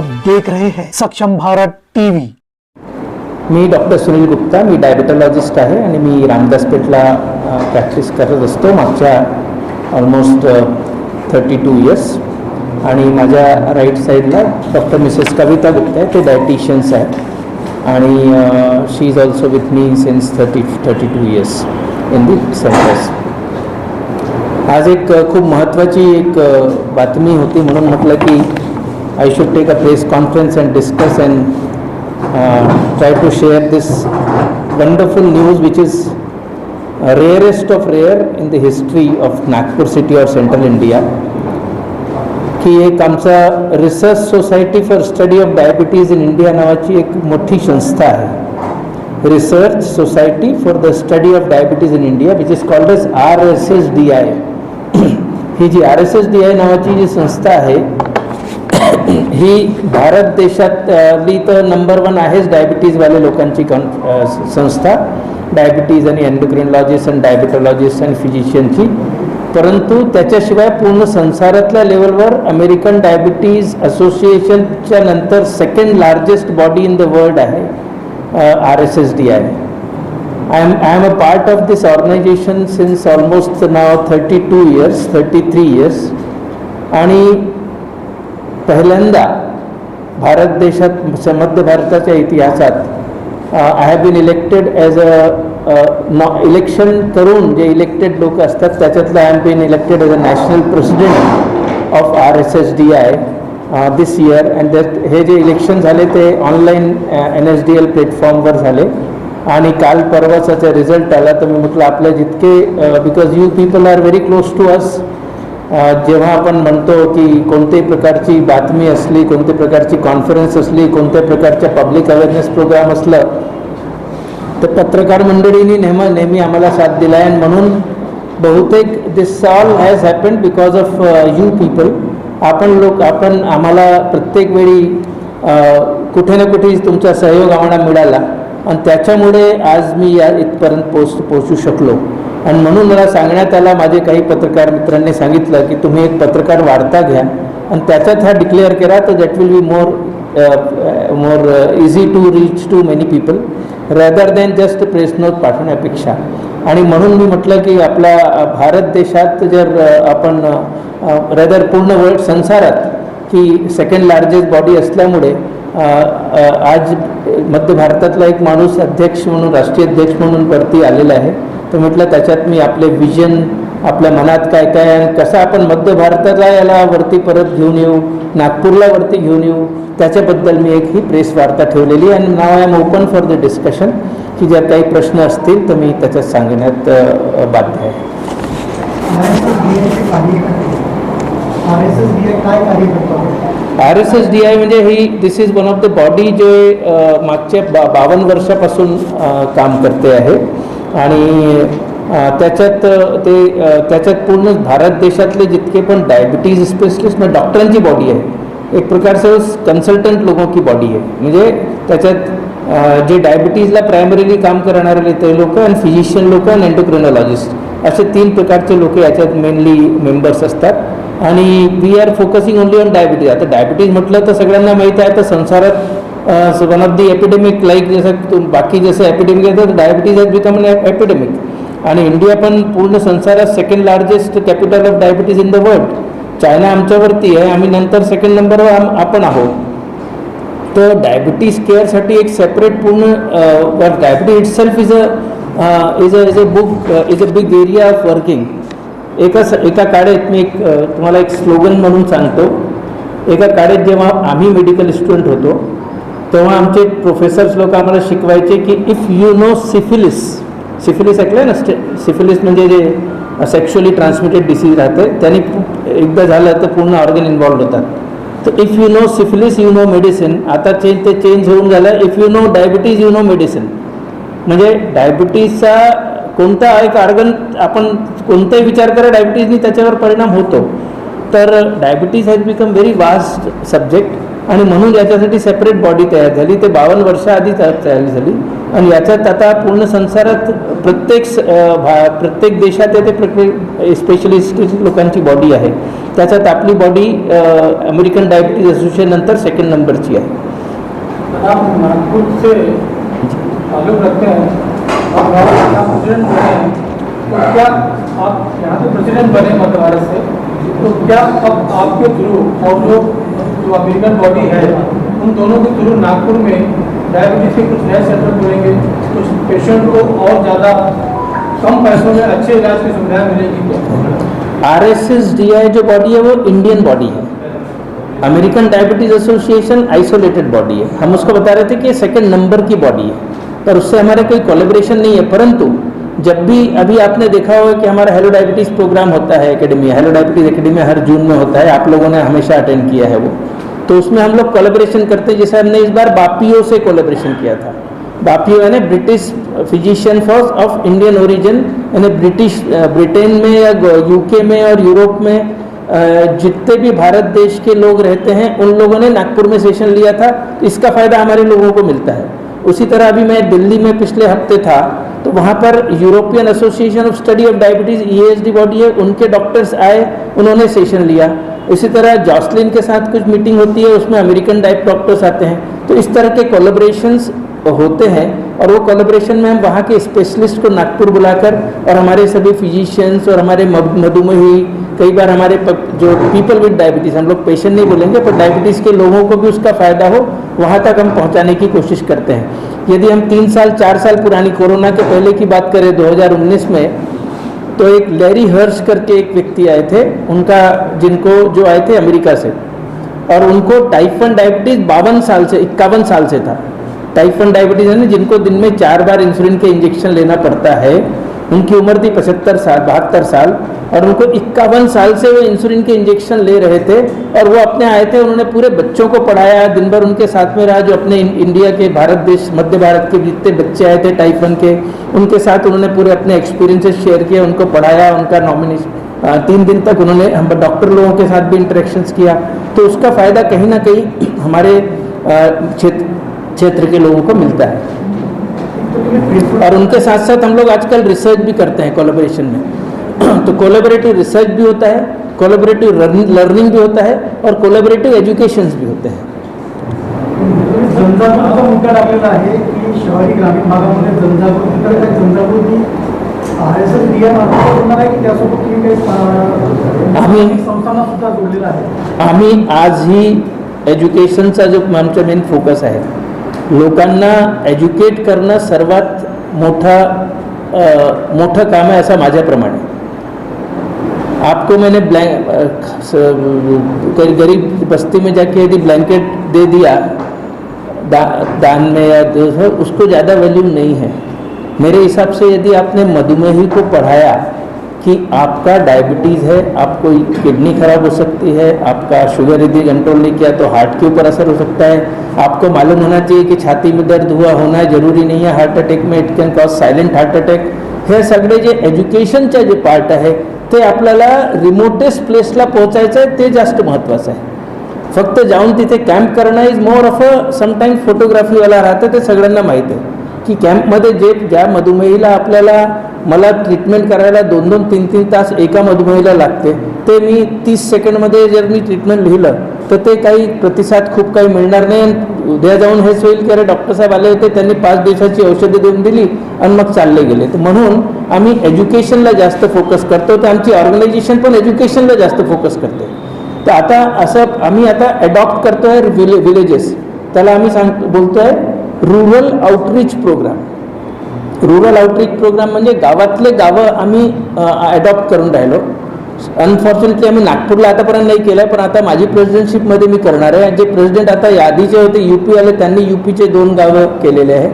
देख रहे हैं सक्षम भारत टीव्ही मी डॉक्टर सुनील गुप्ता मी डायबेटॉलॉजिस्ट आहे आणि मी रामदास पेठला प्रॅक्टिस करत असतो मागच्या ऑलमोस्ट थर्टी टू इयर्स आणि माझ्या राईट साईडला डॉक्टर मिसेस कविता गुप्ता आहे ते डायटिशियन्स आहेत. आणि she is also with me since thirty thirty two years in the centres आज एक खूप महत्त्वाची एक बातमी होती म्हणून म्हटलं की I should take a press conference and discuss and try to share this wonderful news which is uh, rarest of rare in the history of Nagpur city or central India. की एक आमचा research society for study of diabetes in India नावाची एक मोठी संस्था आहे research society for the study of diabetes in India which is called as R S S D I he G R S S D I नावाची जी संस्था आहे ही भारत देशातली तर नंबर वन आहेच डायबिटीजवाले लोकांची कॉन संस्था. डायबिटीज आणि एन्डोक्रिनॉलॉजिस्ट आणि डायबिटॉलॉजिस्ट आणि फिजिशियनची परंतु त्याच्याशिवाय पूर्ण संसारातल्या लेवलवर अमेरिकन डायबिटीज असोसिएशनच्या नंतर second largest body in the world आहे R S S D I am I am a part of this organisation since almost now thirty two years thirty three years आणि पहिल्यांदा भारत देशात मध्य भारताच्या इतिहासात I have been elected as a नॉ election करून जे इलेक्टेड लोक असतात त्याच्यातलं I am been elected as a national president of R S S D I this year and that हे जे इलेक्शन झाले ते online N S D L प्लॅटफॉर्मवर झाले. आणि काल परवाचा रिझल्ट आला तर मी म्हटलं आपल्या जितके because you people are very close to us जेव्हा आपण म्हणतो की कोणत्याही प्रकारची बातमी असली कोणत्या प्रकारची कॉन्फरन्स असली कोणत्या प्रकारच्या पब्लिक अवेअरनेस प्रोग्राम असलं तर पत्रकार मंडळींनी नेहमी नेहमी आम्हाला साथ दिला आहे म्हणून बहुतेक this all has happened because of you people आपण लोक आपण आम्हाला प्रत्येक वेळी कुठे ना कुठे तुमचा सहयोग आम्हाला मिळाला. आणि त्याच्यामुळे आज मी या इथपर्यंत पोच पोचू शकलो. आणि म्हणून मला सांगण्यात आला माझे काही पत्रकार मित्रांनी सांगितलं की तुम्ही एक पत्रकार वार्ता घ्या. आणि त्याच्यात हा डिक्लेअर करा तर that will be more more easy to reach to many people rather than just press note पाठवण्यापेक्षा आणि म्हणून मी म्हटलं की आपला भारत देशात जर आपण रॅदर पूर्ण वर्ल्ड संसारात की सेकंड लार्जेस्ट बॉडी असल्यामुळे आज मध्य भारतातला एक माणूस अध्यक्ष म्हणून राष्ट्रीय अध्यक्ष म्हणून वरती आलेला आहे. तर म्हटलं त्याच्यात मी आपले विजन आपल्या मनात काय काय आणि कसं आपण मध्य भारताला याला वरती परत घेऊन येऊ नागपूरला वरती घेऊन येऊ त्याच्याबद्दल मी एक ही प्रेस वार्ता ठेवलेली आणि now I am open for the discussion की ज्या काही प्रश्न असतील तर मी त्याच्यात सांगण्यात बाध्य आहे. R S S D I म्हणजे ही this is one of the body जे मागच्या बा बावन्न वर्षापासून काम करते आहे. आणि त्याच्यात ते त्याच्यात पूर्ण भारत देशातले जितके पण डायबिटीज स्पेशलिस्ट म्हणजे डॉक्टरांची बॉडी आहे. एक प्रकारचं कन्सल्टंट लोगों की बॉडी आहे. म्हणजे त्याच्यात जे डायबिटीजला प्रायमरीली काम करणारे ते लोक आणि फिजिशियन लोक आणि एन्डोक्रिनॉलॉजिस्ट असे तीन प्रकारचे लोक याच्यात मेनली मेंबर्स असतात. आणि we are focusing only on diabetes आता डायबिटीज म्हटलं तर सगळ्यांना माहीत आहे तर संसारात one of the epidemic like जसं तुम- बाकी जसं एपिडेमिक आहे तर diabetes has become an epidemic आणि इंडिया पण पूर्ण संसारात second largest capital of diabetes in the world China आमच्यावरती आहे आम्ही नंतर सेकंड नंबरवर आम- आपण आहोत. तर डायबिटीज केअरसाठी एक सेपरेट पूर्ण diabetes itself is a is a is a book is a big area of working एका स एका काळेत मी एक तुम्हाला एक स्लोगन म्हणून सांगतो. एका काळेत जेव्हा आम्ही मेडिकल स्टुडंट होतो तेव्हा आमचे प्रोफेसर्स लोक आम्हाला शिकवायचे की if you know syphilis syphilis ऐकलं आहे ना? स्टे सिफिलिस म्हणजे जे सेक्शुअली ट्रान्समिटेड डिसीज राहते त्यांनी एकदा झालं तर पूर्ण ऑर्गन इन्वॉल्ड होतात. तर if you know syphilis you know medicine आता चेंज ते चेंज होऊन झालं. If you know diabetes you know medicine म्हणजे डायबिटीजचा कोणता एक ऑर्गन आपण कोणताही विचार करा डायबिटीजनी त्याच्यावर परिणाम होतो. तर diabetes has become very vast subject आणि म्हणून याच्यासाठी सेपरेट बॉडी तयार झाली. ते बावन्न वर्षाआधी तयार झाली. आणि याच्यात आता पूर्ण संसारात प्रत्येक भा प्रत्येक देशात येते ते प्रत्येक स्पेशलिस्ट लोकांची बॉडी आहे. त्याच्यात आपली बॉडी अमेरिकन डायबिटीज असोसिएशन नंतर सेकंड नंबरची आहे. आप यहाँ तो क्या प्रेसिडेंट बने मध्य भारत से? तो क्या अब आपके थ्रू और लोग जो अमेरिकन बॉडी है, उन दोनों के थ्रू नागपुर में डायबिटीज़ के कुछ नए सेंटर खुलेंगे कुछ पेशेंट को और ज़्यादा कम पैसों में अच्छे इलाज की सुविधाएँ मिलेगी। R S S D I जो बॉडी है, वो इंडियन बॉडी है। American diabetes association isolated body है। हम उसको बता रहे थे कि सेकंड नंबर की बॉडी है। पर उससे हमारा कोई कोलेब्रेशन नहीं है। परंतु जब भी अभी आपने देखा होगा कि हमारा हेलो डायबिटीज़ प्रोग्राम होता है एकेडमी हेलो डायबिटीज़ एकेडमी हर जून में होता है। आप लोगों ने हमेशा अटेंड किया है वो। तो उसमें हम लोग कोलेब्रेशन करते हैं। जैसे हमने इस बार बापियो से कोलेब्रेशन किया था। बापियो यानी British physician force of Indian origin यानी ब्रिटिश ब्रिटेन में या यूके में और यूरोप में जितने भी भारत देश के लोग रहते हैं, उन लोगों ने नागपुर में सेशन लिया था। इसका फ़ायदा हमारे लोगों को मिलता है। उसी तरह अभी मैं दिल्ली में पिछले हफ़्ते था। वहाँ पर European association of study of diabetes E body है, उनके डॉक्टर्स आए, उन्होंने सेशन लिया। इसी तरह जॉसलिन के साथ कुछ मीटिंग होती है, उसमें अमेरिकन डाइप डॉक्टर्स आते हैं। तो इस तरह के कोलेब्रेशंस होते हैं और वो कोलेब्रेशन में हम वहाँ के स्पेशलिस्ट को नागपुर बुलाकर और हमारे सभी फिजिशियंस और हमारे मध- मधुमेही, कई बार हमारे जो पीपल विद डायबिटीज़ हम लोग पेशेंट नहीं बोलेंगे, पर डायबिटीज़ के लोगों को भी उसका फ़ायदा हो वहाँ तक हम पहुँचाने की कोशिश करते हैं। यदि हम तीन साल, चार साल पुरानी कोरोना के पहले की बात करें 2019 में तो एक लैरी हर्ष करके एक व्यक्ति आए थे। उनका, जिनको जो आए थे अमेरिका से। और उनको टाइफन डायबिटीज़ बावन साल से, इक्यावन साल से था। टाइफन डायबिटीज़ है ना जिनको दिन में चार बार इंसुलिन के इंजेक्शन लेना पड़ता है। उनकी उम्र थी पचहत्तर साल, बहत्तर साल। और उनको इक्यावन साल से वो इंसुलिन के इंजेक्शन ले रहे थे और वो अपने आए थे, उन्होंने पूरे बच्चों को पढ़ाया। दिन भर उनके साथ में रहा, जो अपने इंडिया के, भारत देश, मध्य भारत के जितने बच्चे आए थे टाइप वन के। उनके साथ उन्होंने पूरे अपने एक्सपीरियंसेस शेयर किए, उनको पढ़ाया, उनका नॉमिनेशन तीन दिन तक उन्होंने, हम डॉक्टर लोगों के साथ भी इंटरेक्शंस किया। तो उसका फ़ायदा कहीं ना कहीं हमारे क्षेत्र क्षेत्र के लोगों को मिलता है। और उनके साथ साथ हम लोग आजकल रिसर्च भी करते हैं कोलेबोरेशन में। तो कोलेबोरेटिव रिसर्च भी होता है कोलेबोरेटिव लर्निंग भी होता है और कोलेबोरेटिव एजुकेशंस भी होते हैं। तुम्ही जनजागृतीचा मुद्दा टाकलेला आहे की शहरी ग्रामीण भागामध्ये जनजागृती तर त्या जनजागृती आर एस एस डी होणार आहे की त्यासोबत तुम्ही काही आम्ही- संस्थांना सुद्धा जोडलेला आहे? आम्ही आजही एज्युकेशनचा जो आमचा मेन फोकस आहे लोकांना एज्युकेट करणं सर्वात मोठा मोठं काम है ऐसा माझ्याप्रमाणे. आपको मैंने ब्लैंक गरीब बस्ती में जाके यदि ब्लैंकेट दे दिया दा, दान में या है, उसको ज़्यादा वैल्यू नहीं है। मेरे हिसाब से यदि आपने मधुमेही को पढ़ाया कि आपका डायबिटीज़ है आपको किडनी खराब हो सकती है आपका शुगर यदि कंट्रोल नहीं किया तो हार्ट के ऊपर असर हो सकता है। आपको मालूम होना चाहिए कि छाती में दर्द हुआ होना ज़रूरी नहीं है हार्ट अटैक में it can cause silent heart attack हे सगळे जे एज्युकेशनचे जे पार्ट आहे ते आपल्याला रिमोटेस्ट प्लेसला पोहोचायचं आहे ते जास्त महत्त्वाचं आहे. फक्त जाऊन तिथे कॅम्प करणं is more of a sometime फोटोग्राफीवाला राहतं ते सगळ्यांना माहीत आहे. की कॅम्पमध्ये जे ज्या मधुमेहीला आपल्याला मला ट्रीटमेंट करायला दोन दोन तीन तीन तास एका मधुमेहीला लागते ते मी तीस सेकंडमध्ये जर मी ट्रीटमेंट लिहिलं तर ते काही प्रतिसाद खूप काही मिळणार नाही. आणि उद्या जाऊन हेच होईल की अरे डॉक्टर साहेब आले होते त्यांनी पाच दिवसाची औषधं देऊन दिली आणि मग चालले गेले. तर म्हणून आम्ही एज्युकेशनला जास्त फोकस करतो. तर आमची ऑर्गनायझेशन पण एज्युकेशनला जास्त फोकस करते. तर आता असं आम्ही आता अडॉप्ट करतो आहे विले विलेजेस त्याला आम्ही सांग बोलतो आहे rural outreach programme rural outreach programme म्हणजे गावातले गावं आम्ही अडॉप्ट करून राहिलो. अनफॉर्च्युनेटली आम्ही नागपूरला आतापर्यंत नाही केलं पण आता माझी प्रेसिडेंटशिपमध्ये मी करणार आहे. जे प्रेसिडेंट आता यादीचे होते यू पीवाले त्यांनी यू पीचे दोन गावं केलेले आहे.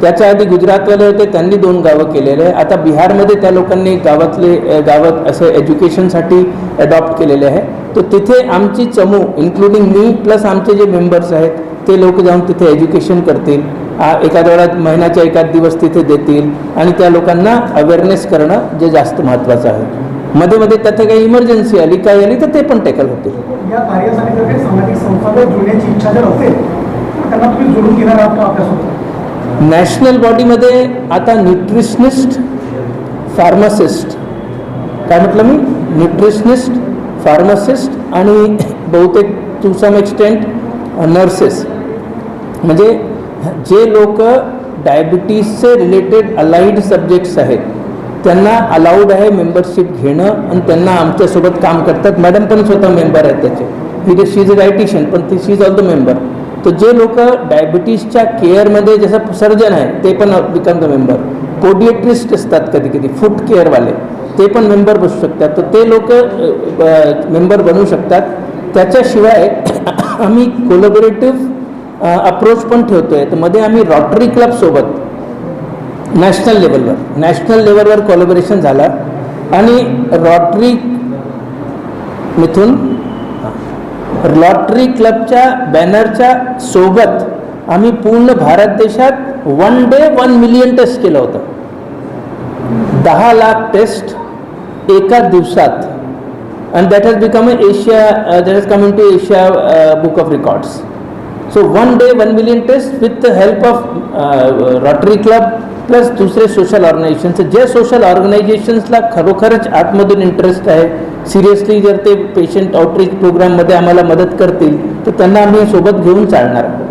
त्याच्या आधी गुजरातवाले होते त्यांनी दोन गावं केलेले आहे. आता बिहारमध्ये त्या लोकांनी गावातले गावात असं एज्युकेशनसाठी अडॉप्ट केलेले आहे. तर तिथे आमची चमू इन्क्लुडिंग मी प्लस आमचे जे मेंबर्स आहेत ते लोक जाऊन तिथे एज्युकेशन करतील. एखाद्या वेळात महिन्याच्या एखाद दिवस तिथे देतील. आणि त्या लोकांना अवेअरनेस करणं जे जास्त महत्त्वाचं आहे. मध्ये मध्ये त्यात काही इमर्जन्सी आली काय आली तर ते पण टॅकल होतील. काही आपल्यासोबत? नॅशनल बॉडीमध्ये आता न्यूट्रिशनिस्ट फार्मासिस्ट काय म्हटलं मी? न्यूट्रिशनिस्ट फार्मासिस्ट आणि बहुतेक टू सम एक्सटेंट नर्सेस म्हणजे जे लोक डायबिटीसचे रिलेटेड अलाइड सब्जेक्ट्स आहेत त्यांना अलाउड आहे मेंबरशिप घेणं आणि त्यांना आमच्यासोबत काम करतात. मॅडम पण स्वतः मेंबर आहेत त्याचे. ही शी इज अ डायटिशियन पण ती शी इज ऑल्सो मेंबर तर जे लोक डायबिटीजच्या केअरमध्ये जसं सर्जन आहे ते पण बिकम द मेंबर पोडिएट्रिस्ट असतात कधी कधी फूड केअरवाले ते पण मेंबर बसू शकतात. तर ते लोक मेंबर बनू शकतात. त्याच्याशिवाय आम्ही कोलॅबोरेटिव्ह अप्रोच पण ठेवतो आहे तर मध्ये आम्ही रॉटरी क्लबसोबत नॅशनल लेवलवर. नॅशनल लेवलवर कॉलॅबोरेशन झालं. आणि रॉटरी मिथून लॉटरी क्लबच्या बॅनरच्या सोबत आम्ही पूर्ण भारत देशात one day one million test केलं होतं. दहा लाख टेस्ट एका दिवसात. And that has become a Asia that has come in to Asia book of records so one day one million test with the help of Rotary club plus दुसरे social organisations जे social ऑर्गनायझेशन्सला खरोखरच आतमधून interest आहे seriously जर ते patient outreach प्रोग्राममध्ये आम्हाला मदत करतील तर त्यांना आम्ही सोबत घेऊन चालणार आहोत.